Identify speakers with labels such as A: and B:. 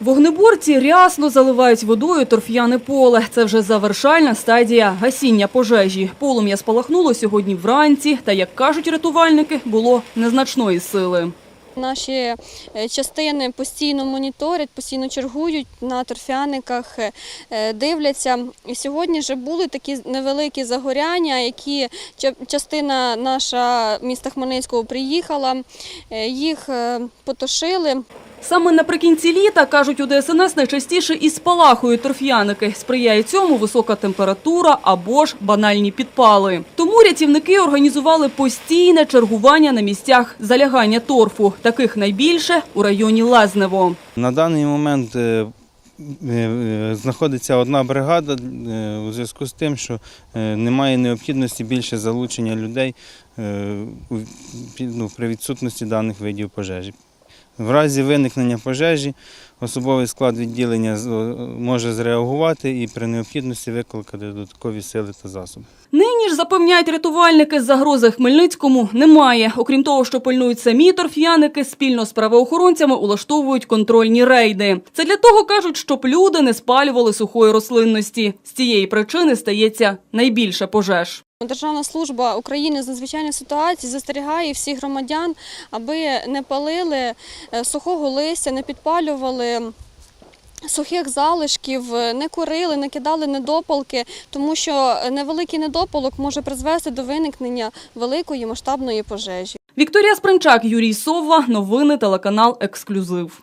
A: Вогнеборці рясно заливають водою торф'яне поле. Це вже завершальна стадія гасіння пожежі. Полум'я спалахнуло сьогодні вранці, та, як кажуть рятувальники, було незначної сили.
B: Наші е, частини постійно моніторять, постійно чергують на торфяниках, е, дивляться. І сьогодні вже були такі невеликі загоряння, які ча- частина наша міста Хмельницького приїхала, е, їх потушили.
A: Саме наприкінці літа, кажуть у ДСНС, найчастіше і спалахують торф'яники. Сприяє цьому висока температура або ж банальні підпали. Тому рятівники організували постійне чергування на місцях залягання торфу. Таких найбільше у районі Лезнево.
C: На даний момент е, е, е, знаходиться одна бригада у зв'язку з тим, що немає необхідності більше залучення людей ну, при відсутності даних видів пожежі. В разі виникнення пожежі особовий склад відділення може зреагувати і при необхідності викликати додаткові сили та засоби.
A: Нині ж запевняють рятувальники, загрози Хмельницькому немає. Окрім того, що пильнують самі торф'яники, спільно з правоохоронцями улаштовують контрольні рейди. Це для того кажуть, щоб люди не спалювали сухої рослинності. З цієї причини стається найбільше пожеж.
B: Державна служба України з надзвичайних ситуацій застерігає всіх громадян, аби не палили е, сухого листя, не підпалювали. Сухих залишків е, не курили, не кидали недопалки, тому що невеликий недопалок може призвести до виникнення великої масштабної пожежі.
A: Вікторія Спринчак, Юрій Совва. Новини телеканал Ексклюзив.